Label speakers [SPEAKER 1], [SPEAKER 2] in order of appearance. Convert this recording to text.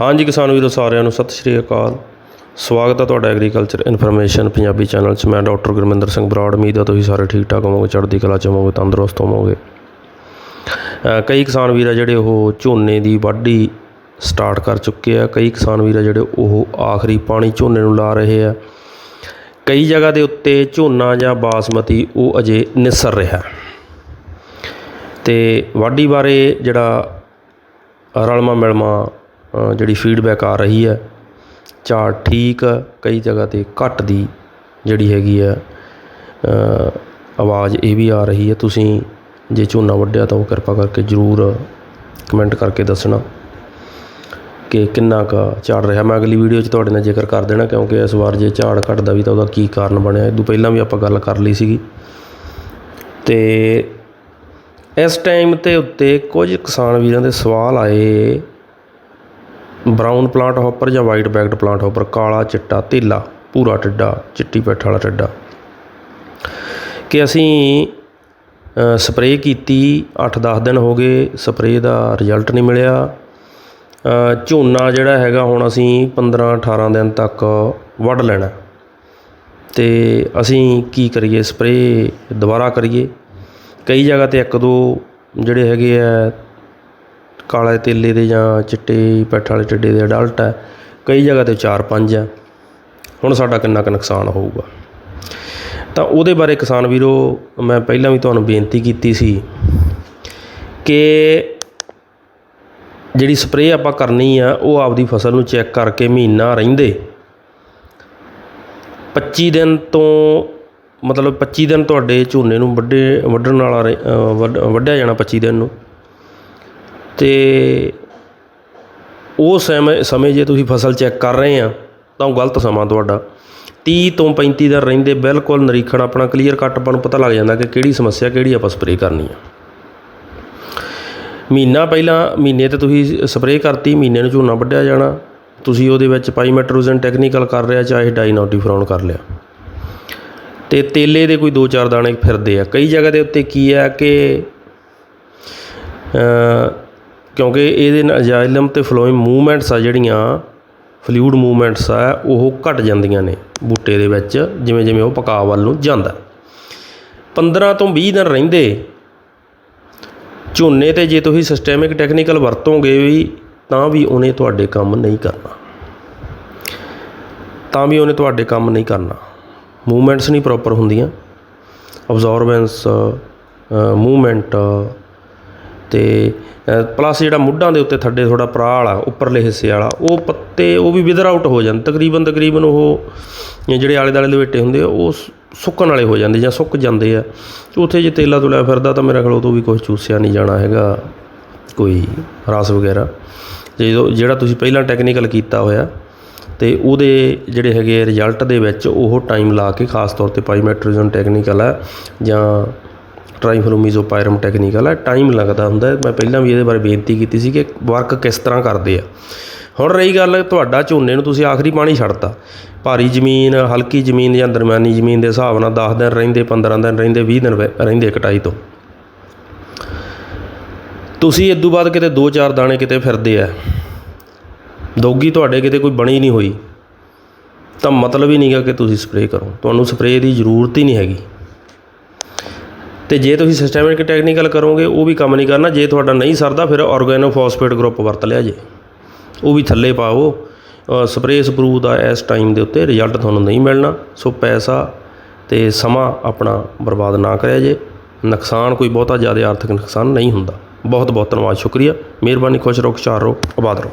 [SPEAKER 1] ਹਾਂਜੀ ਕਿਸਾਨ ਵੀਰੋ, ਸਾਰਿਆਂ ਨੂੰ ਸਤਿ ਸ਼੍ਰੀ ਅਕਾਲ। ਸਵਾਗਤ ਹੈ ਤੁਹਾਡਾ ਐਗਰੀਕਲਚਰ ਇਨਫੋਰਮੇਸ਼ਨ ਪੰਜਾਬੀ ਚੈਨਲ 'ਚ। ਮੈਂ ਡਾਕਟਰ ਗੁਰਮਿੰਦਰ ਸਿੰਘ ਬਰਾੜ, ਉਮੀਦ ਹੈ ਤੁਸੀਂ ਸਾਰੇ ਠੀਕ ਠਾਕ ਹੋਵੋਗੇ, ਚੜ੍ਹਦੀ ਕਲਾ 'ਚ ਹੋਵੋਗੇ, ਤੰਦਰੁਸਤ ਹੋਵੋਗੇ। ਕਈ ਕਿਸਾਨ ਵੀਰ ਆ ਜਿਹੜੇ ਉਹ ਝੋਨੇ ਦੀ ਵਾਢੀ ਸਟਾਰਟ ਕਰ ਚੁੱਕੇ ਆ। ਕਈ ਕਿਸਾਨ ਵੀਰ ਆ ਜਿਹੜੇ ਉਹ ਆਖਰੀ ਪਾਣੀ ਝੋਨੇ ਨੂੰ ਲਾ ਰਹੇ ਆ। ਕਈ ਜਗ੍ਹਾ ਦੇ ਉੱਤੇ ਝੋਨਾ ਜਾਂ ਬਾਸਮਤੀ ਉਹ ਅਜੇ ਨਿਸਰ ਰਿਹਾ। ਤੇ ਵਾਢੀ ਬਾਰੇ ਜਿਹੜਾ ਰਲਮਾ ਮਿਲਮਾ ਜਿਹੜੀ ਫੀਡਬੈਕ ਆ ਰਹੀ ਹੈ ਝਾੜ ਠੀਕ ਆ, ਕਈ ਜਗ੍ਹਾ ਤੇ ਘੱਟ ਦੀ ਜਿਹੜੀ ਹੈਗੀ ਆ ਆਵਾਜ਼ ਇਹ ਵੀ ਆ ਰਹੀ ਹੈ। ਤੁਸੀਂ ਜੇ ਝੋਨਾ ਵੱਢਿਆ ਤਾਂ ਉਹ ਕਿਰਪਾ ਕਰਕੇ ਜਰੂਰ ਕਮੈਂਟ ਕਰਕੇ ਦੱਸਣਾ ਕਿ ਕਿੰਨਾ ਕੁ ਝਾੜ ਰਿਹਾ। ਮੈਂ ਅਗਲੀ ਵੀਡੀਓ 'ਚ ਤੁਹਾਡੇ ਨਾਲ ਜ਼ਿਕਰ ਕਰ ਦੇਣਾ ਕਿਉਂਕਿ ਇਸ ਵਾਰ ਜੇ ਝਾੜ ਘਟਦਾ ਵੀ ਤਾਂ ਉਹਦਾ ਕੀ ਕਾਰਨ ਬਣਿਆ। ਇਹ ਤੋਂ ਪਹਿਲਾਂ ਵੀ ਆਪਾਂ ਗੱਲ ਕਰ ਲਈ ਸੀਗੀ। ਤੇ ਇਸ ਟਾਈਮ ਤੇ ਉੱਤੇ ਕੁਝ ਕਿਸਾਨ ਵੀਰਾਂ ਦੇ ਸਵਾਲ ਆਏ ਬਰਾਊਨ ਪਲਾਂਟ ਹੌਪਰ ਜਾਂ ਵਾਈਟ ਬੈਕਡ ਪਲਾਂਟ ਹੌਪਰ? ਕਾਲਾ ਚਿੱਟਾ, ਧੀਲਾ, ਭੂਰਾ ਟਿੱਡਾ, ਚਿੱਟੀ ਪੈਠ ਵਾਲਾ ਟਿੱਡਾ। ਕਿ ਅਸੀਂ ਸਪਰੇਅ ਕੀਤੀ 8-10 ਦਿਨ ਹੋ ਗਏ, ਸਪਰੇਅ ਦਾ ਰਿਜ਼ਲਟ ਨਹੀਂ ਮਿਲਿਆ। ਝੋਨਾ ਜਿਹੜਾ ਹੈਗਾ ਹੁਣ ਅਸੀਂ 15-18 ਦਿਨ ਤੱਕ ਵੱਢ ਲੈਣਾ। ਤੇ ਅਸੀਂ ਕੀ ਕਰੀਏ? ਸਪਰੇਅ ਦੁਬਾਰਾ ਕਰੀਏ। ਕਈ ਜਗ੍ਹਾ ਤੇ ਇੱਕ ਦੋ ਜਿਹੜੇ ਹੈਗੇ ਆ ਕਾਲੇ ਤੇਲੇ ਦੇ ਜਾਂ ਚਿੱਟੇ ਪੈਠ ਵਾਲੇ ਟਿੱਡੇ ਦੇ ਅਡਲਟ ਹੈ। ਕਈ ਜਗ੍ਹਾ ਤੇ 4-5 ਹੈ। ਹੁਣ ਸਾਡਾ ਕਿੰਨਾ ਕੁ ਨੁਕਸਾਨ ਹੋਊਗਾ। ਤਾਂ ਉਹਦੇ ਬਾਰੇ ਕਿਸਾਨ ਵੀਰੋ ਮੈਂ ਪਹਿਲਾਂ ਵੀ ਤੁਹਾਨੂੰ ਬੇਨਤੀ ਕੀਤੀ ਸੀ ਕਿ ਜਿਹੜੀ ਸਪਰੇਅ ਆਪਾਂ ਕਰਨੀ ਆ ਉਹ ਆਪਦੀ ਫਸਲ ਨੂੰ ਚੈੱਕ ਕਰਕੇ ਮਹੀਨਾ ਰਹਿੰਦੇ। 25 ਦਿਨ ਤੋਂ ਮਤਲਬ 25 ਦਿਨ ਤੁਹਾਡੇ ਝੋਨੇ ਨੂੰ ਵੱਡੇ ਵੱਢਣ ਵਾਲਾ ਰਹਿ- ਅ, ਵੱਢਿਆ ਜਾਣਾ 25 ਦਿਨ ਨੂੰ। ਅਤੇ ਉਹ ਸਮੇਂ ਸਮੇਂ ਜੇ ਤੁਸੀਂ ਫਸਲ ਚੈੱਕ ਕਰ ਰਹੇ ਆ, ਤਾਂ ਉਹ ਗਲਤ ਸਮਾਂ ਤੁਹਾਡਾ। ਤੀਹ ਤੋਂ 35 ਦਿਨ ਰਹਿੰਦੇ ਬਿਲਕੁਲ ਨਿਰੀਖਣ, ਆਪਣਾ ਕਲੀਅਰ ਕੱਟ ਆਪਾਂ ਨੂੰ ਪਤਾ ਲੱਗ ਜਾਂਦਾ ਕਿ ਕਿਹੜੀ ਸਮੱਸਿਆ ਕਿਹੜੀ ਆਪਾਂ ਸਪਰੇਅ ਕਰਨੀ ਆ। ਮਹੀਨਾ ਪਹਿਲਾਂ, ਮਹੀਨੇ ਤੇ ਤੁਸੀਂ ਸਪਰੇਅ ਕਰਤੀ, ਮਹੀਨੇ ਨੂੰ ਝੋਨਾ ਵੱਢਿਆ ਜਾਣਾ। ਤੁਸੀਂ ਉਹਦੇ ਵਿੱਚ ਪਾਈਮੈਟਰੋਜ਼ਨ ਟੈਕਨੀਕਲ ਕਰ ਰਿਹਾ, ਚਾਹੇ ਡਾਈਨੋਟੀਫਰੋਨ ਕਰ ਲਿਆ। ਤੇ ਤੇਲੇ ਦੇ ਕੋਈ 2-4 ਦਾਣੇ ਫਿਰਦੇ ਆ। ਕਈ ਜਗ੍ਹਾ ਦੇ ਉੱਤੇ ਕੀ ਆ ਕਿ ਕਿਉਂਕਿ ਇਹਦੇ ਨਾਲ ਜਾਇਲਮ ਤੇ ਫਲੋਇਮ ਮੂਵਮੈਂਟਸ ਆ ਜਿਹੜੀਆਂ, ਫਲੂਇਡ ਮੂਵਮੈਂਟਸ ਆ, ਉਹ ਘਟ ਜਾਂਦੀਆਂ ਨੇ ਬੂਟੇ ਦੇ ਵਿੱਚ, ਜਿਵੇਂ ਜਿਵੇਂ ਉਹ ਪਕਾ ਵੱਲ ਨੂੰ ਜਾਂਦਾ। 15 ਤੋਂ 20 ਦਿਨ ਰਹਿੰਦੇ। ਝੋਨੇ ਤੇ ਜੇ ਤੁਸੀਂ ਸਿਸਟੈਮਿਕ ਟੈਕਨੀਕਲ ਵਰਤੋਗੇ ਵੀ, ਤਾਂ ਵੀ ਉਹਨੇ ਤੁਹਾਡੇ ਕੰਮ ਨਹੀਂ ਕਰਨਾ। ਤਾਂ ਵੀ ਉਹਨੇ ਤੁਹਾਡੇ ਕੰਮ ਨਹੀਂ ਕਰਨਾ। ਮੂਵਮੈਂਟਸ ਨਹੀਂ ਪ੍ਰੋਪਰ ਹੁੰਦੀਆਂ। ਅਬਜ਼ੌਰਬੈਂਸ ਮੂਵਮੈਂਟ ਅਤੇ ਪਲੱਸ ਜਿਹੜਾ ਮੁੱਢਾਂ ਦੇ ਉੱਤੇ ਥੱਡੇ ਥੋੜ੍ਹਾ ਪਰਾਲ ਆ ਉੱਪਰਲੇ ਹਿੱਸੇ ਵਾਲਾ, ਉਹ ਪੱਤੇ, ਉਹ ਵੀ ਵਿਦਰ ਆਊਟ ਹੋ ਜਾਂਦੇ ਤਕਰੀਬਨ ਤਕਰੀਬਨ ਉਹ ਜਿਹੜੇ ਆਲੇ ਦੁਆਲੇ ਲਵੇਟੇ ਹੁੰਦੇ ਆ, ਉਹ ਸੁੱਕਣ ਵਾਲੇ ਹੋ ਜਾਂਦੇ ਜਾਂ ਸੁੱਕ ਜਾਂਦੇ ਆ। ਉੱਥੇ ਜੇ ਤੇਲਾ ਤੁਲਿਆ ਫਿਰਦਾ ਤਾਂ ਮੇਰਾ ਖਿਆਲ ਉਹ ਤੋਂ ਵੀ ਕੁਝ ਚੂਸਿਆ ਨਹੀਂ ਜਾਣਾ ਹੈਗਾ, ਕੋਈ ਰਸ ਵਗੈਰਾ। ਜਦੋਂ ਜਿਹੜਾ ਤੁਸੀਂ ਪਹਿਲਾਂ ਟੈਕਨੀਕਲ ਕੀਤਾ ਹੋਇਆ, ਤੇ ਉਹਦੇ ਜਿਹੜੇ ਹੈਗੇ ਰਿਜ਼ਲਟ ਦੇ ਵਿੱਚ ਉਹ ਟਾਈਮ ਲਾ ਕੇ ਖਾਸ ਤੌਰ ਤੇ ਪਾਈਮੈਟ੍ਰਿਜ਼ਮ ਟੈਕਨੀਕਲ ਹੈ ਜਾਂ ਟ੍ਰਾਈਫਲੋਮੀਜ਼ੋਪਾਇਰਮ ਟੈਕਨੀਕਲ ਹੈ ਟਾਈਮ ਲੱਗਦਾ ਹੁੰਦਾ ਮੈਂ ਪਹਿਲਾਂ ਵੀ ਇਹਦੇ ਬਾਰੇ ਬੇਨਤੀ ਕੀਤੀ ਸੀ ਕਿ ਵਰਕ ਕਿਸ ਤਰ੍ਹਾਂ ਕਰਦੇ ਆ। ਹੁਣ ਰਹੀ ਗੱਲ ਤੁਹਾਡਾ ਝੋਨੇ ਨੂੰ ਤੁਸੀਂ ਆਖਰੀ ਪਾਣੀ ਛੱਡਤਾ। ਭਾਰੀ ਜ਼ਮੀਨ, ਹਲਕੀ ਜ਼ਮੀਨ ਜਾਂ ਦਰਮਿਆਨੀ ਜ਼ਮੀਨ ਦੇ ਹਿਸਾਬ ਨਾਲ 10 ਦਿਨ ਰਹਿੰਦੇ 15 ਦਿਨ ਰਹਿੰਦੇ 20 ਦਿਨ ਵ- ਰਹਿੰਦੇ ਕਟਾਈ ਤੋਂ। ਤੁਸੀਂ ਇਸ ਤੋਂ ਬਾਅਦ ਕਿਤੇ 2-4 ਦਾਣੇ ਕਿਤੇ ਫਿਰਦੇ ਆ। ਦੋਗੀ ਤੁਹਾਡੇ ਕਿਤੇ ਕੋਈ ਬਣੀ ਨਹੀਂ ਹੋਈ। ਤਾਂ ਮਤਲਬ ਹੀ ਨਹੀਂਗਾ ਕਿ ਤੁਸੀਂ ਸਪਰੇਅ ਕਰੋ। ਤੁਹਾਨੂੰ ਸਪਰੇਅ ਦੀ ਜ਼ਰੂਰਤ ਹੀ ਨਹੀਂ ਹੈਗੀ। ਤੇ ਜੇ ਤੁਸੀਂ ਸਿਸਟੈਮਿਕ ਟੈਕਨੀਕਲ ਕਰੋਗੇ, ਉਹ ਵੀ ਕੰਮ ਨਹੀਂ ਕਰਨਾ। ਜੇ ਤੁਹਾਡਾ ਨਹੀਂ ਸਰਦਾ, ਫਿਰ ਆਰਗੈਨੋ ਫਾਸਫੇਟ ਗਰੁੱਪ ਵਰਤ ਲਿਆ ਜੇ। ਉਹ ਵੀ ਥੱਲੇ ਪਾਓ। ਸਪਰੇਅ ਸਪਰੂ ਦਾ ਇਸ ਟਾਈਮ ਦੇ ਉੱਤੇ ਰਿਜ਼ਲਟ ਤੁਹਾਨੂੰ ਨਹੀਂ ਮਿਲਣਾ। ਸੋ ਪੈਸਾ ਤੇ ਸਮਾਂ ਆਪਣਾ ਬਰਬਾਦ ਨਾ ਕਰਿਆ ਜੇ। ਨੁਕਸਾਨ ਕੋਈ ਬਹੁਤਾ ਜ਼ਿਆਦਾ ਆਰਥਿਕ ਨੁਕਸਾਨ ਨਹੀਂ ਹੁੰਦਾ। ਬਹੁਤ ਬਹੁਤ ਧੰਨਵਾਦ, ਸ਼ੁਕਰੀਆ। ਮਿਹਰਬਾਨੀ, ਖੁਸ਼ ਰਹੋ, ਖੁਸ਼ਹਾਲ ਰਹੋ, ਆਬਾਦ ਰਹੋ।